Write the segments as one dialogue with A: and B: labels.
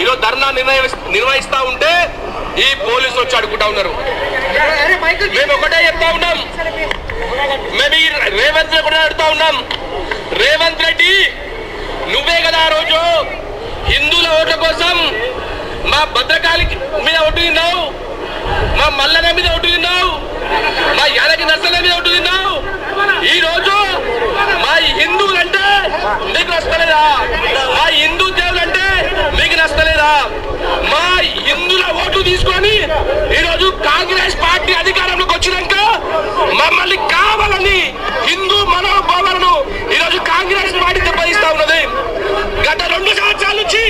A: ఈరోజు ధర్నా నిర్ణయ నిర్వహిస్తా ఉంటే ఈ పోలీసులు వచ్చి అడుగుతా ఉన్నారు. మేము ఒకటే చెప్తా ఉన్నాం. మేము ఈ రేవంత్ రెడ్డి అడుగుతా ఉన్నాం. రేవంత్ రెడ్డి నువ్వే కదా ఆ రోజు హిందువుల ఓట్ల కోసం మా భద్రకాళి మీద ఓటు తిన్నావు మా మల్లన మీద ఓటు తిన్నావు మా యాదకి నర్సల మీద ఓటు తిన్నావు ఈ రోజు మా హిందువులంటే నీకు నష్టలేదా మా హిందూ దేవులంటే మీకు నష్టలేదా మా హిందువుల ఓట్లు తీసుకొని ఈ రోజు కాంగ్రెస్ పార్టీ అధికారంలోకి వచ్చినాక మమ్మల్ని కావాలని హిందూ మనోభావాలను ఈ రోజు కాంగ్రెస్ పార్టీ దెబ్బతీస్తా ఉన్నది గత రెండు సంవత్సరాల నుంచి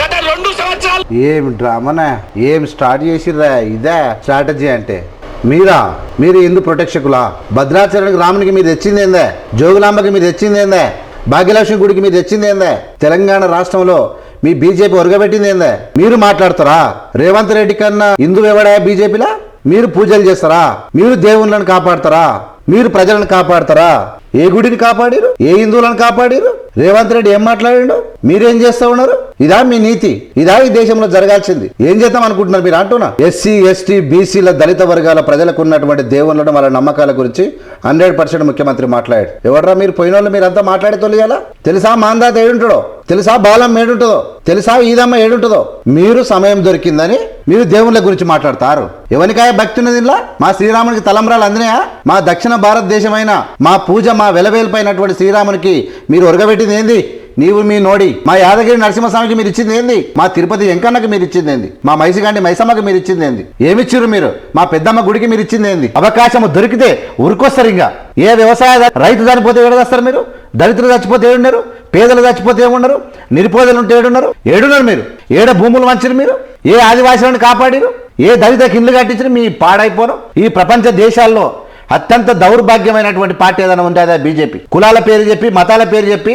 A: గత రెండు సంవత్సరాలు
B: ఏం డ్రామానా? ఏం స్టార్ట్ చేసిర్రా ఇదే స్ట్రాటజీ అంటే? మీరా? మీరు ఎందు ప్రొటెక్షకులా? భద్రాచరణకి రామునికి మీరు తెచ్చింది ఏందే? జోగులాంబకి మీరు తెచ్చింది ఏందే? భాగ్యలక్ష్మి గుడికి మీరు తెచ్చింది ఏందే? తెలంగాణ రాష్ట్రంలో మీ బీజేపీ ఒరగబెట్టింది ఏందే? మీరు మాట్లాడతారా? రేవంత్ రెడ్డి కన్నా హిందూ ఎవడా బీజేపీలా? మీరు పూజలు చేస్తారా? మీరు దేవుళ్ళని కాపాడతారా? మీరు ప్రజలను కాపాడతారా? ఏ గుడిని కాపాడారు? ఏ హిందువులను కాపాడారు? రేవంత్ రెడ్డి ఏం మాట్లాడిండు? మీరేం చేస్తా ఉన్నారు? ఇదా మీ నీతి. ఇదా ఈ దేశంలో జరగాల్సింది. ఏం చేద్దాం అనుకుంటున్నారు మీరు? అంటున్నా. ఎస్సీ ఎస్టీ బీసీల దళిత వర్గాల ప్రజలకు ఉన్నటువంటి దేవుళ్ళను వాళ్ళ నమ్మకాల గురించి హండ్రెడ్ పర్సెంట్ ముఖ్యమంత్రి మాట్లాడాడు. ఎవడరా మీరు? పోయిన వాళ్ళు మీరంతా మాట్లాడే తొలియాలా తెలుసా మాందాత ఏడుంటాడో తెలుసా బాలం ఏడుంటుందో? తెలుసా ఈదమ్మ ఏడుంటుందో? మీరు సమయం దొరికిందని మీరు దేవుళ్ళ గురించి మాట్లాడతారు. ఎవరికాయ భక్తి ఉన్నది మా శ్రీరామునికి తలంబ్రాలు అందినాయా? మా దక్షిణ భారతదేశమైన మా పూజ మా వెలవేల్పైనటువంటి శ్రీరామునికి మీరు ఒరగబెట్టింది ఏంది? నీవు మీ నోడి. మా యాదగిరి నరసింహస్వామికి మీరు ఇచ్చింది ఏంది? మా తిరుపతి వెంకన్నకి మీరు ఇచ్చింది ఏంది? మా మైసిగాండి మైసమ్మకి మీరు ఇచ్చింది ఏంది? ఏమిచ్చిర్రు మీరు? మా పెద్దమ్మ గుడికి మీరు ఇచ్చింది ఏంది? అవకాశం దొరికితే ఉరికొస్తారు ఇంకా. ఏ వ్యవసాయ రైతు చనిపోతే ఏడదస్తారు మీరు? దళితులు చచ్చిపోతే ఏడున్నారు? పేదలు చచ్చిపోతే ఏమున్నారు? నిరుపేదలు ఉంటే ఏడున్నారు? ఏడున్నారు మీరు? ఏడ భూములు వంచరు మీరు? ఏ ఆదివాసులను కాపాడిరు? ఏ దళిత కిండ్లు కట్టించిన మీ పాడైపోరు ఈ ప్రపంచ దేశాల్లో అత్యంత దౌర్భాగ్యమైనటువంటి పార్టీ ఏదైనా ఉంటే అదే బీజేపీ. కులాల పేరు చెప్పి మతాల పేరు చెప్పి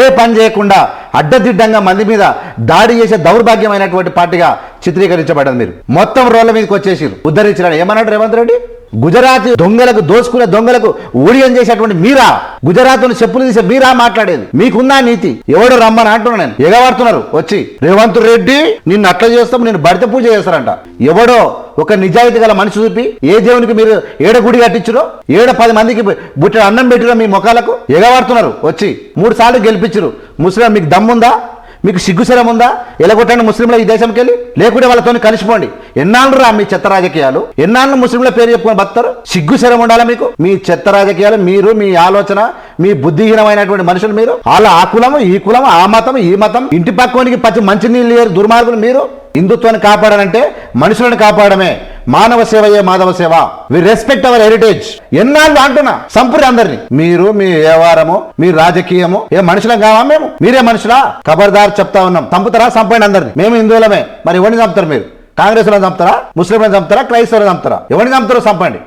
B: ఏ పని చేయకుండా అడ్డదిడ్డంగా మంది మీద దాడి చేసే దౌర్భాగ్యమైనటువంటి పార్టీగా చిత్రీకరించబడ్డారు మీరు. మొత్తం రోడ్ల మీదకి వచ్చేసారు ఉద్ధరించారు ఏమన్నాడు రేవంత్ రెడ్డి? గుజరాత్ దొంగలకు దోసుకునే దొంగలకు ఊడియం చేసేటువంటి మీరా? గుజరాత్ చెప్పులు తీసే మీరా మాట్లాడేది? మీకుందా నీతి? ఎవడు రమ్మని అంటున్నా నేను. ఎగవాడుతున్నారు. వచ్చి రేవంత్ రెడ్డి నిన్ను అట్లా చేస్తాం నేను బడిత పూజ చేస్తారంట. ఎవడో ఒక నిజాయితీ గల మనిషి చూపి ఏ దేవునికి మీరు ఏడ గుడి కట్టించురో? ఏడ పది మందికి బుట్ట అన్నం పెట్టిరో మీ ముఖాలకు? ఎగవాడుతున్నారు. వచ్చి మూడు సార్లు గెలిపించరు. ముస్లిం మీకు దమ్ముందా? మీకు సిగ్గుశరం ఉందా? ఎలగొట్టండి ముస్లింల ఈ దేశంకి వెళ్ళి లేకుంటే వాళ్ళతో కలిసిపోండి. ఎన్నాళ్ళు రా మీ చెత్త రాజకీయాలు? ఎన్నాళ్ళు ముస్లింల పేరు చెప్పుకొని బతారు సిగ్గుశరం ఉండాలా మీకు? మీ చెత్త రాజకీయాలు మీరు మీ ఆలోచన మీ బుద్ధిహీనమైనటువంటి మనుషులు మీరు? వాళ్ళ ఆ కులము ఈ కులం ఆ మతం ఈ మతం ఇంటి పక్కనికి పచ్చి మంచినీళ్ళు లేరు దుర్మార్గులు మీరు? హిందుత్వాన్ని కాపాడాలంటే మనుషులను కాపాడమే. మానవ సేవయే మాధవ సేవ. వి రెస్పెక్ట్ అవర్ హెరిటేజ్ ఎన్నాళ్ళు అంటున్నా సంపూర్ణ అందరినీ. మీరు మీ వ్యవహారము మీ రాజకీయము ఏ మనుషులం కావా మేము? మీరే మనుషులా? ఖబర్దార్ చెప్తా ఉన్నాం. చంపుతారా చంపండి అందరినీ? మేము హిందువులమే. మరి ఎవరిని చంపుతారు మీరు? కాంగ్రెస్లో చంపుతారా? ముస్లింలను చంపుతారా? క్రైస్తవులను చంపుతారా? ఎవరిని చంపుతారో చంపండి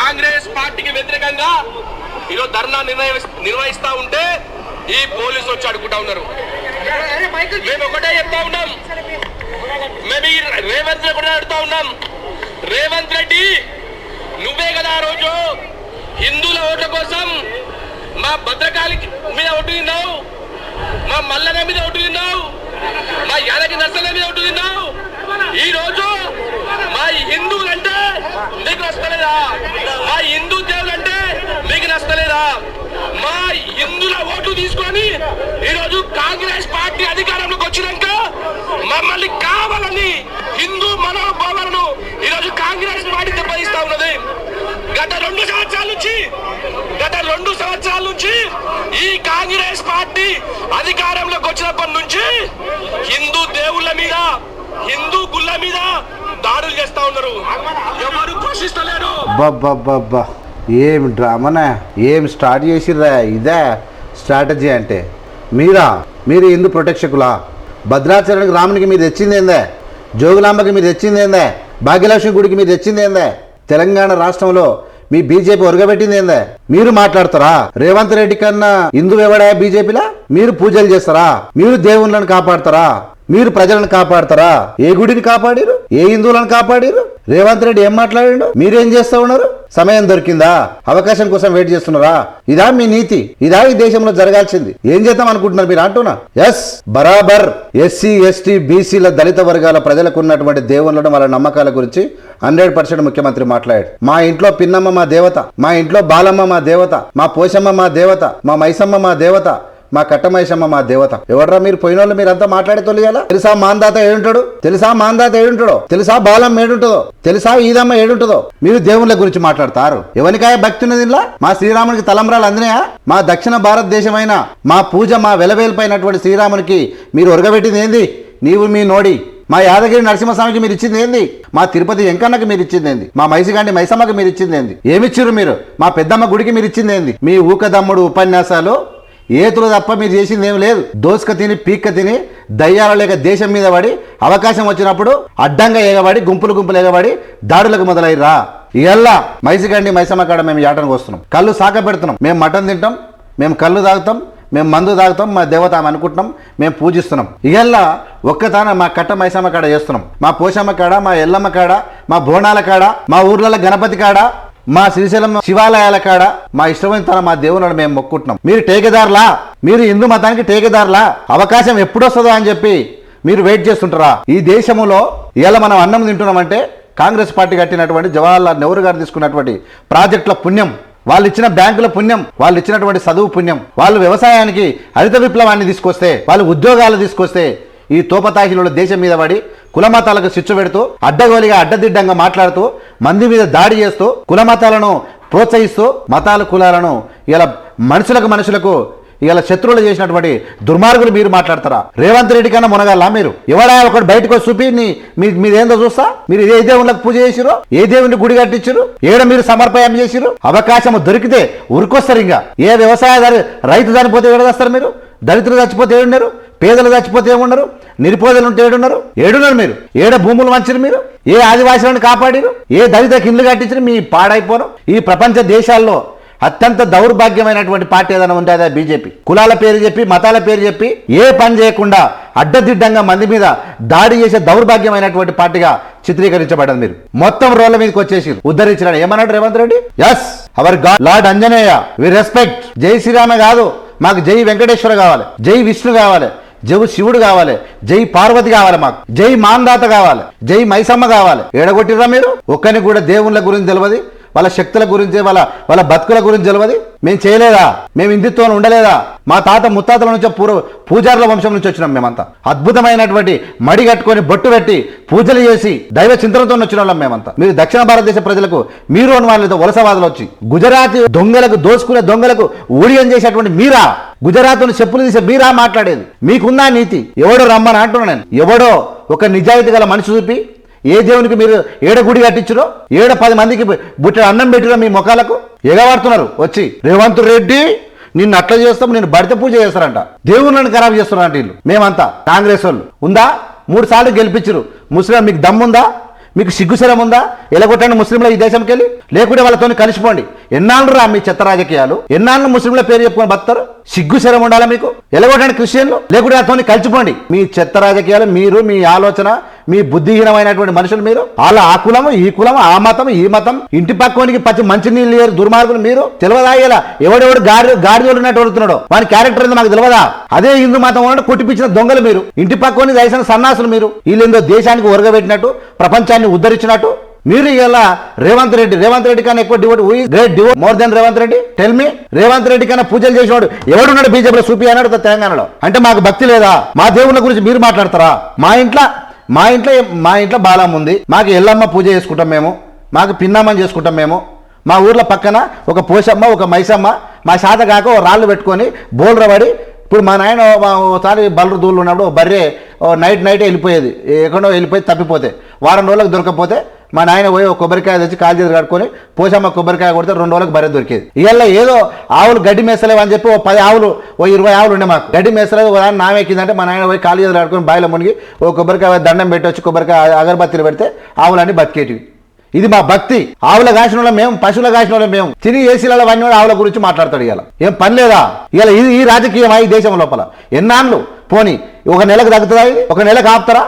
A: కాంగ్రెస్ పార్టీకి వ్యతిరేకంగా ఈరోజు ధర్నా నిర్ణయ నిర్వహిస్తా ఉంటే ఈ పోలీసులు వచ్చి అడుగుతా ఉన్నారు. మేము ఒకటే చెప్తా ఉన్నాం. మేము రేవంత్ కూడా అడుగుతా ఉన్నాం. రేవంత్ రెడ్డి నువ్వే కదా ఆ రోజు హిందువుల ఓట్ల కోసం మా భద్రకాళి మీద ఓటు తిన్నావు మా మల్లన మీద ఓటు తిన్నావు మా యాదకి నర్సల మీద ఓటు తిన్నావు. ఈ రోజు మా హిందువులంటే నీకు నష్టలేదా? మా హిందూ దేవులంటే మీకు నష్టలేదా? మా హిందువుల ఓట్లు తీసుకొని ఈ రోజు కాంగ్రెస్ పార్టీ అధికారంలోకి వచ్చినాక మమ్మల్ని కావాలని హిందూ కాంగ్రెస్ పార్టీ దెబ్బతీస్తా ఉన్నది. గత రెండు సంవత్సరాల నుంచి గత రెండు సంవత్సరాల నుంచి ఈ కాంగ్రెస్ పార్టీ అధికారంలోకి వచ్చినప్పటి నుంచి హిందూ దేవుళ్ళ మీద హిందూ గుళ్ళ మీద దాడులు చేస్తా ఉన్నారు. ఎవరు పోషిస్తలేరు?
B: ఏం డ్రామానా? ఏం స్టార్ట్ చేసిర్రా ఇదే స్ట్రాటజీ అంటే? మీరా? మీరు హిందూ ప్రొటెక్షకులా? భద్రాచలానికి రామునికి మీరు తెచ్చింది ఏందే జోగులాంబకి మీరు తెచ్చింది ఏందే భాగ్యలక్ష్మి గుడికి మీరు తెచ్చింది ఏందే? తెలంగాణ రాష్ట్రంలో మీ బీజేపీ ఒరగబెట్టింది ఏందే? మీరు మాట్లాడతారా? రేవంత్ రెడ్డి కన్నా హిందూ ఎవడా బీజేపీలా? మీరు పూజలు చేస్తారా? మీరు దేవుళ్ళని కాపాడతారా? మీరు ప్రజలను కాపాడతారా? ఏ గుడిని కాపాడారు? ఏ హిందువులను కాపాడారు? రేవంత్ రెడ్డి ఏం మాట్లాడిండు? మీరేం చేస్తా ఉన్నారు? సమయం దొరికిందా? అవకాశం కోసం వెయిట్ చేస్తున్నారా? ఇదా మీ నీతి. ఇదా ఈ దేశంలో జరగాల్సింది. ఏం చేద్దాం అనుకుంటున్నారు మీరు అంటున్నా? ఎస్ బరాబర్. ఎస్సీ ఎస్టీ బీసీల దళిత వర్గాల ప్రజలకు ఉన్నటువంటి దేవుళ్ళను వాళ్ళ నమ్మకాల గురించి హండ్రెడ్ పర్సెంట్ ముఖ్యమంత్రి మాట్లాడాడు. మా ఇంట్లో పిన్నమ్మ మా దేవత మా ఇంట్లో బాలమ్మ మా దేవత మా పోషమ్మ మా దేవత మా మైసమ్మ మా దేవత మా కట్టమైషమ్మ మా దేవత. ఎవడరా మీరు పోయిన వాళ్ళు మీరంతా మాట్లాడే తొలియాలా తెలుసా మాందాత ఏడుంటాడు? తెలుసా మాందాత ఏడుంటాడో? తెలుసా బాలమ్మ ఏడుంటుందో? తెలుసా ఈదమ్మ ఏడుంటుందో? మీరు దేవుళ్ళ గురించి మాట్లాడతారు. ఎవరికాయ భక్తి ఉన్నది ఇందులో? మా శ్రీరామునికి తలంబ్రాలు అందినాయా? మా దక్షిణ భారతదేశమైన మా పూజ మా వెలవేలిపోయినటువంటి శ్రీరామునికి మీరు ఒరగబెట్టింది ఏంది? నీవు మీ నోడి. మా యాదగిరి నరసింహస్వామికి మీరు ఇచ్చింది ఏంది? మా తిరుపతి వెంకన్నకి మీరు ఇచ్చింది ఏంది? మా మైసిగాండి మైసమ్మకి మీరు ఇచ్చింది ఏంది? ఏమిచ్చిర్రు మీరు? మా పెద్దమ్మ గుడికి మీరు ఇచ్చింది ఏంది? మీ ఊకదమ్ముడు ఉపన్యాసాలు ఏతులు తప్ప మీరు చేసింది ఏం లేదు. దోసుక తిని పీక్క తిని దయ్యాల లేక దేశం మీద పడి అవకాశం వచ్చినప్పుడు అడ్డంగా ఎగబడి గుంపులు గుంపులు ఎగబడి దాడులకు మొదలయ్యరా ఇయల్లా మైసిగండి మైసమ్మ కాడ మేము యాటనకు వస్తున్నాం కళ్ళు సాక పెడుతున్నాం. మేము మటన్ తింటాం మేము కళ్ళు తాగుతాం మేము మందు తాగుతాం మా దేవత ఆమె అనుకుంటున్నాం మేము పూజిస్తున్నాం. ఇవల్లా ఒక్కతాన మా కట్ట మైసమ్మ కాడ చేస్తున్నాం. మా పోషమ్మ కాడ మా ఎల్లమ్మ కాడ మా బోనాల కాడ మా ఊర్లలో గణపతి కాడ మా శ్రీశైలం శివాలయాల కాడ మా ఇష్టమైన తన మా దేవుని మేము మొక్కుంటున్నాం. మీరు టేకేదారులా? మీరు హిందూ మతానికి టేకేదారులా? అవకాశం ఎప్పుడొస్తుందో అని చెప్పి మీరు వెయిట్ చేస్తుంటారా? ఈ దేశంలో ఇలా మనం అన్నం తింటున్నామంటే కాంగ్రెస్ పార్టీ కట్టినటువంటి జవహర్లాల్ నెహ్రూ గారు తీసుకున్నటువంటి ప్రాజెక్టుల పుణ్యం వాళ్ళు ఇచ్చిన బ్యాంకుల పుణ్యం వాళ్ళు ఇచ్చినటువంటి చదువు పుణ్యం వాళ్ళు వ్యవసాయానికి హరిత విప్లవాన్ని తీసుకొస్తే వాళ్ళు ఉద్యోగాలు తీసుకొస్తే ఈ తోపతాహిలో దేశం మీద పడి కులమతాలకు శిక్ష పెడుతూ అడ్డగోలిగా అడ్డదిడ్డంగా మాట్లాడుతూ మంది మీద దాడి చేస్తూ కులమతాలను ప్రోత్సహిస్తూ మతాల కులాలను ఇలా మనుషులకు మనుషులకు ఇలా శత్రువులు చేసినటువంటి దుర్మార్గులు మీరు మాట్లాడతారా? రేవంత్ రెడ్డి కన్నా మునగాల మీరు? ఎవడా ఒకటి బయటకు వచ్చి చూపి మీ మీదేందో చూస్తా? మీరు ఏ దేవుళ్ళకి పూజ చేసిరు ఏ దేవుని గుడి కట్టించారు ఏడ మీరు సమర్పయం చేసిరు అవకాశం దొరికితే ఉరికొస్తారు ఇంకా ఏ వ్యవసాయదారు రైతు చనిపోతే ఏడదస్తారు మీరు? దళితులు చచ్చిపోతే ఏడున్నారు పేదలు చచ్చిపోతే ఏమున్నారు నిరుపేదలు ఉంటే ఏడున్నారు? ఏడున్నారు మీరు? ఏడ భూములు వంచరు మీరు? ఏ ఆదివాసులను కాపాడిరు? ఏ దళిత కిండ్లు కట్టించిన మీ పాడైపోరు ఈ ప్రపంచ దేశాల్లో అత్యంత దౌర్భాగ్యమైనటువంటి పార్టీ ఏదైనా ఉంటే అదే బీజేపీ. కులాల పేరు చెప్పి మతాల పేరు చెప్పి ఏ పని చేయకుండా అడ్డదిడ్డంగా మంది మీద దాడి చేసే దౌర్భాగ్యమైనటువంటి పార్టీగా చిత్రీకరించబడింది మీరు. మొత్తం రోడ్ల మీదకి వచ్చేసి ఉద్ధరించిన ఏమన్నాడు Revanth Reddy? Yes our god lord Anjaneya we respect జై శ్రీరామ కాదు మాకు జై వెంకటేశ్వర కావాలి. జై విష్ణు కావాలి. జై శివుడు కావాలి జై పార్వతి కావాలి మాకు జై మాందాత కావాలి జై మైసమ్మ కావాలి. ఏడగొట్టిరా మీరు? ఒక్కని కూడా దేవుళ్ళ గురించి తెలియదు వాళ్ళ శక్తుల గురించి వాళ్ళ వాళ్ళ బతుకుల గురించి తెలియదు మేము చేయలేదా? మేము హిందుత్వం ఉండలేదా? మా తాత ముత్తాతల నుంచి పూర్వ పూజారుల వంశం నుంచి వచ్చినాం మేమంతా. అద్భుతమైనటువంటి మడి కట్టుకొని బొట్టు పెట్టి పూజలు చేసి దైవ చింతనతో వచ్చిన వాళ్ళం మేమంతా. మీరు దక్షిణ భారతదేశ ప్రజలకు మీరు అని వాళ్ళతో వలసవాదులు వచ్చి. గుజరాతీ దొంగలకు దోసుకునే దొంగలకు ఊడియం చేసేటువంటి మీరా? గుజరాత్ను చెప్పులు తీసే మీరా మాట్లాడేది? మీకుందా నీతి. ఎవడో రమ్మని అంటున్నాను నేను. ఎవడో ఒక నిజాయితీ గల మనిషి చూపి ఏ దేవునికి మీరు ఏడ గుడి కట్టించురో? ఏడ పది మందికి బుట్ట అన్నం పెట్టిరో మీ ముఖాలకు? ఎగవాడుతున్నారు. వచ్చి రేవంత్ రెడ్డి నిన్ను అట్లా చేస్తాం నేను బడిత పూజ చేస్తారంట. దేవుళ్ళని ఖరాబ్ చేస్తున్నారంట వీళ్ళు. మేమంతా కాంగ్రెస్ వాళ్ళు. ఉందా? మూడు సార్లు గెలిపించరు ముస్లిం మీకు దమ్ముందా మీకు సిగ్గుశరం ఉందా? ఎలగొట్టండి ముస్లింల ఈ దేశంకి వెళ్ళి. లేకుంటే వాళ్ళతో కలిసిపోండి. ఎన్నాళ్ళు రా మీ చెత్త రాజకీయాలు? ఎన్నాళ్ళు ముస్లింల పేరు చెప్పుకొని బతారు సిగ్గుశరం ఉండాలా మీకు? ఎలగొట్టండి క్రిస్టియన్లు. లేకుంటే వాళ్ళతో కలిసిపోండి. మీ చెత్త రాజకీయాలు మీరు మీ ఆలోచన మీ బుద్ధిహీనమైనటువంటి మనుషులు మీరు? వాళ్ళ ఆ కులం ఈ కులం ఆ మతం ఈ మతం ఇంటి పక్కనికి పచ్చి మంచి నీళ్ళు లేరు దుర్మార్గులు మీరు? తెలియదాయేలా ఎవడెవడు గాడి గాడిదోడు ఉన్నట్టు అడుగుతున్నాడు? వాని క్యారెక్టర్ ఏందో మాకు తెలియదా? అదే హిందూ మతం ఉన్నట్టు కొట్టిపించిన దొంగలు మీరు. ఇంటి పక్కని దయసిన సన్నాసులు మీరు. వీళ్ళేందో దేశానికి ఒరగబెట్టినట్టు ప్రపంచాన్ని ఉద్ధరించినట్టు? మీరు ఇలా రేవంత్ రెడ్డి రేవంత్ రెడ్డి కన్నా ఎక్కువ devout great devotee more than Revanth Reddy? Tell me Revanth Reddy కన్నా పూజలు చేసేవాడు ఎవడున్నాడు బీజేపీలో చూపి అన్నాడు తెలంగాణలో? అంటే మాకు భక్తి లేదా? మా దేవుళ్ళ గురించి మీరు మాట్లాడతారా? మా ఇంట్లో మా ఇంట్లో మా ఇంట్లో బాలం ఉంది. మాకు ఎల్లమ్మ పూజ చేసుకుంటాం మేము. మాకు పిన్నమ్మని చేసుకుంటాం మేము. మా ఊర్లో పక్కన ఒక పోషమ్మ ఒక మైసమ్మ మా శాత కాక ఓ రాళ్ళు పెట్టుకొని బోల్ర పడి ఇప్పుడు మా నాయన ఒకసారి బలరు దూళ్ళు ఉన్నప్పుడు బర్రె నైట్ నైటే వెళ్ళిపోయేది. ఎక్కడో వెళ్ళిపోయి తప్పిపోతే. వారం రోజులకు దొరకకపోతే మా నాయన పోయి ఒక కొబ్బరికాయ తెచ్చి కాలు చేతులు కట్టుకొని పోషమ్మ కొబ్బరికాయ కొడితే రెండు రోజులకు బరే దొరికేది. ఇవాళ ఏదో ఆవులు గడ్డి మేసలేవు అని చెప్పి ఓ పది ఆవులు ఓ ఇరవై ఆవులు ఉండే మాకు. గడ్డి మేసలేదు ఒక దాన్ని నామెక్కిందంటే మా నాయన పోయి కాలు చేతులు కట్టుకొని బాయిలో మునిగి ఓ కొబ్బరికాయ దండం పెట్టి వచ్చి కొబ్బరికాయ అగరబత్తిలు పెడితే ఆవులన్నీ బతికేటివి. ఇది మా భక్తి. ఆవుల కాసిన వాళ్ళ మేము పశువుల కాసిన వాళ్ళు మేము. తిని ఏసీల వన్నీ ఆవుల గురించి మాట్లాడతాడు ఇవాళ ఏం పని లేదా? ఇవాళ ఇది ఈ రాజకీయమా ఈ దేశం లోపల? ఎన్నాళ్ళు? పోని ఒక నెలకు తగ్గుతుందా ఒక నెలకు ఆపుతారా?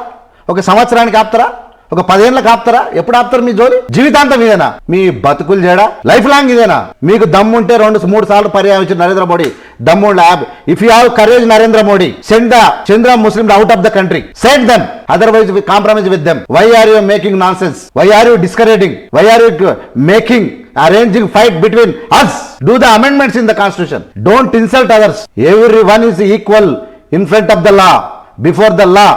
B: ఒక సంవత్సరానికి ఆపుతారా? ఒక పదేళ్ళకి ఆపుతారా? ఎప్పుడు ఆపుతారు మీ జోలి? జీవితాంతం ఇదేనా? మీ బతుకులు చేయడా? లైఫ్ లాంగ్ ఇదేనా? మీకు దమ్ముంటే రెండు మూడు సార్లు పర్యాయించిన నరేంద్ర మోడీ. దమ్ము lab if you have courage Narendra Modi send the Chandra Muslim out of the country send them otherwise compromise with them why are you making nonsense why are you discouraging why are you making arranging fight between us do the amendments in the constitution don't insult others every one is equal in front of the law before the law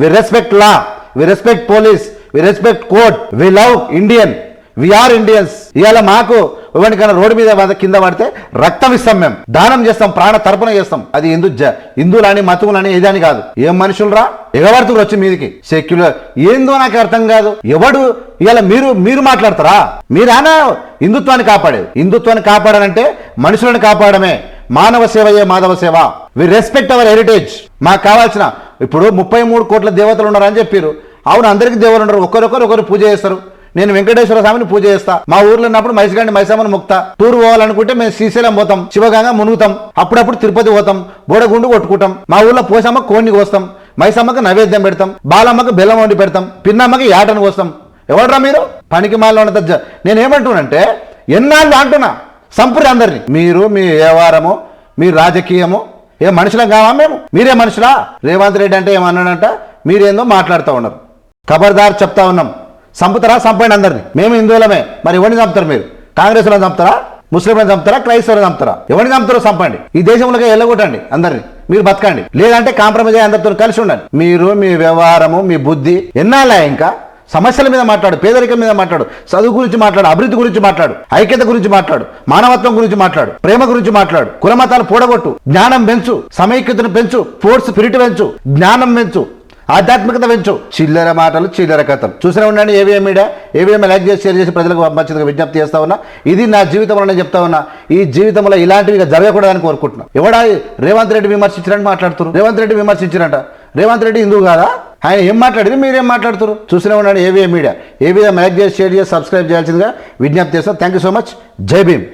B: we respect law we respect police respect court. We love Indian we are Indians ఇవాళ మాకు ఎవరికైనా road మీద కింద పడితే రక్తం ఇస్తాం మేము. దానం చేస్తాం ప్రాణ తర్పణ చేస్తాం. అది హిందూ జ- హిందువులని మతువులని ఏదని కాదు. ఏం మనుషులరా? ఎగబడుతురు వచ్చి మీదికి. సెక్యులర్. ఏందో నాకు అర్థం కాదు. ఎవడు ఇవాళ మీరు మీరు మాట్లాడతారా? మీరానా హిందుత్వాన్ని కాపాడేది? హిందుత్వాన్ని కాపాడాలంటే మనుషులను కాపాడమే. మానవ సేవయే మాధవ సేవ. వి రెస్పెక్ట్ అవర్ హెరిటేజ్ మాకు కావాల్సిన ఇప్పుడు ముప్పై మూడు కోట్ల దేవతలు ఉన్నారని చెప్పారు అవును అందరికి దేవుడు ఉండరు. ఒకరొకరు ఒకరు పూజ చేస్తారు. నేను వెంకటేశ్వర స్వామిని పూజ చేస్తా. మా ఊర్లో ఉన్నప్పుడు మైసగాండి మైసమ్మని ముక్త. టూర్ పోవాలనుకుంటే మేము శ్రీశైలం పోతాం. శివగంగ మునుగుతాం. అప్పుడప్పుడు తిరుపతి పోతాం. బోడగుండు కొట్టుకుంటాం. మా ఊర్లో పోసమ్మ కోడిని కోస్తాం. మైసమ్మకి నైవేద్యం పెడతాం. బాలమ్మకి బెల్లం వండి పెడతాం. పిన్నమ్మకి యాటను కోస్తాం. ఎవడరా మీరు? పనికి మాలో ఉన్న జ- నేనేమంటున్నానంటే ఎన్నాళ్ళు అంటున్నా సంపురి అందరిని. మీరు మీ వ్యవహారము మీ రాజకీయము ఏ మనుషులం కావా మేము? మీరే మనుషులా? రేవంత్ రెడ్డి అంటే ఏమన్నాడంట? మీరేందో మాట్లాడుతూ ఉన్నారు. ఖబర్దార్ చెప్తా ఉన్నాం. చంపుతారా? చంపండి అందరిని. మేము హిందువులమే. మరి ఎవరిని చంపుతారు మీరు? కాంగ్రెస్ వాళ్ళని చంపుతారా? ముస్లింలను చంపుతారా? క్రైస్తవులను చంపుతారా? ఎవరిని చంపుతారో చంపండి. ఈ దేశంలోకి వెళ్ళగొట్టండి అందరిని. మీరు బతకండి. లేదంటే కాంప్రమైజ్ అయ్యి అందరితో కలిసి ఉండండి. మీరు మీ వ్యవహారము మీ బుద్ధి ఎన్నాలా ఇంకా? సమస్యల మీద మాట్లాడు పేదరికం మీద మాట్లాడు చదువు గురించి మాట్లాడు అభివృద్ధి గురించి మాట్లాడు ఐక్యత గురించి మాట్లాడు మానవత్వం గురించి మాట్లాడు ప్రేమ గురించి మాట్లాడు కులమతాలు పూడగొట్టు జ్ఞానం పెంచు సమైక్యతను పెంచు స్పోర్ట్స్ స్పిరిట్ పెంచు జ్ఞానం పెంచు ఆధ్యాత్మికత పెంచు. చిల్లర మాటలు చిల్లర కథలు చూసినా ఉండండి ఏవిఎం మీడియా. ఏవిఎం లైక్ చేసి షేర్ చేసి ప్రజలకు పంపించడానికి విజ్ఞప్తి చేస్తా ఉన్నా. ఇది నా జీవితంలో నేను చెప్తా ఉన్నా. ఈ జీవితంలో ఇలాంటివి ఇక జరగకూడదని కోరుకుంటున్నా. ఎవడా రేవంత్ రెడ్డి విమర్శించినట్టు మాట్లాడుతున్నారు? రేవంత్ రెడ్డి విమర్శించినట్ట? రేవంత్ రెడ్డి హిందువు కాదా? ఆయన ఏం మాట్లాడింది? మీరేం మాట్లాడుతున్నారు? చూసినా ఉండండి ఏవిఎం మీడియా. ఏవిఎం లైక్ చేసి షేర్ చేసి సబ్స్క్రైబ్ చేయాల్సిందిగా విజ్ఞప్తి చేస్తాం. థ్యాంక్ యూ సో మచ్ జై భీమ్.